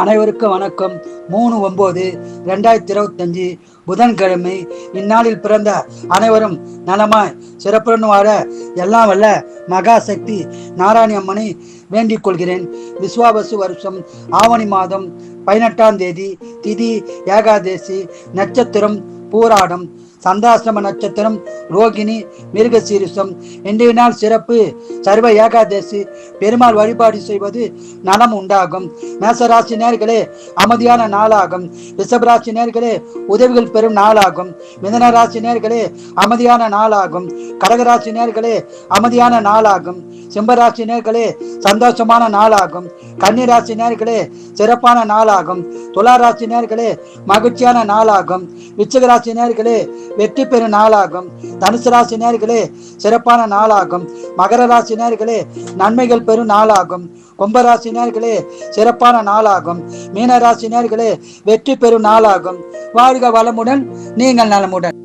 அனைவருக்கும் வணக்கம். மூணு ஒன்பது ரெண்டாயிரத்தி இருபத்தஞ்சு புதன்கிழமை. இந்நாளில் பிறந்த அனைவரும் நலமாய் சிறப்புடன் வாழ எல்லாம் வல்ல மகா சக்தி நாராயணி அம்மனை வேண்டிக் கொள்கிறேன். விஸ்வாபசு வருஷம் ஆவணி மாதம் பதினெட்டாம் தேதி திதி ஏகாதேசி நட்சத்திரம் பூராடம் சந்தாசிரம நட்சத்திரம் ரோகிணி மிருகசீரிசம் இன்றைய நாள் சிறப்பு. சர்வ ஏகாதசி பெருமாள் வழிபாடு செய்வது நலம் உண்டாகும். மேசராசி நேர்களே அமைதியான நாளாகும். ரிஷபராசி நேர்களே உதவிகள் பெறும் நாளாகும். மிதன ராசி நேர்களே அமைதியான நாளாகும். கடகராசி நேர்களே அமைதியான நாளாகும். சிம்பராசி நேர்களே சந்தோஷமான நாளாகும். கன்னிராசி நேர்களே சிறப்பான நாளாகும். துலா ராசி நேர்களே மகிழ்ச்சியான நாளாகும். விச்சகராசி நேர்களே வெற்றி பெறும் நாளாகும். தனுசு ராசி நேர்களே சிறப்பான நாளாகும். மகர ராசி நேர்களே நன்மைகள் பெறும் நாளாகும். கும்பராசி நேர்களே சிறப்பான நாளாகும். மீனராசி நேர்களே வெற்றி பெறும் நாளாகும். வாழ்க வளமுடன் நீங்கள் நலமுடன்.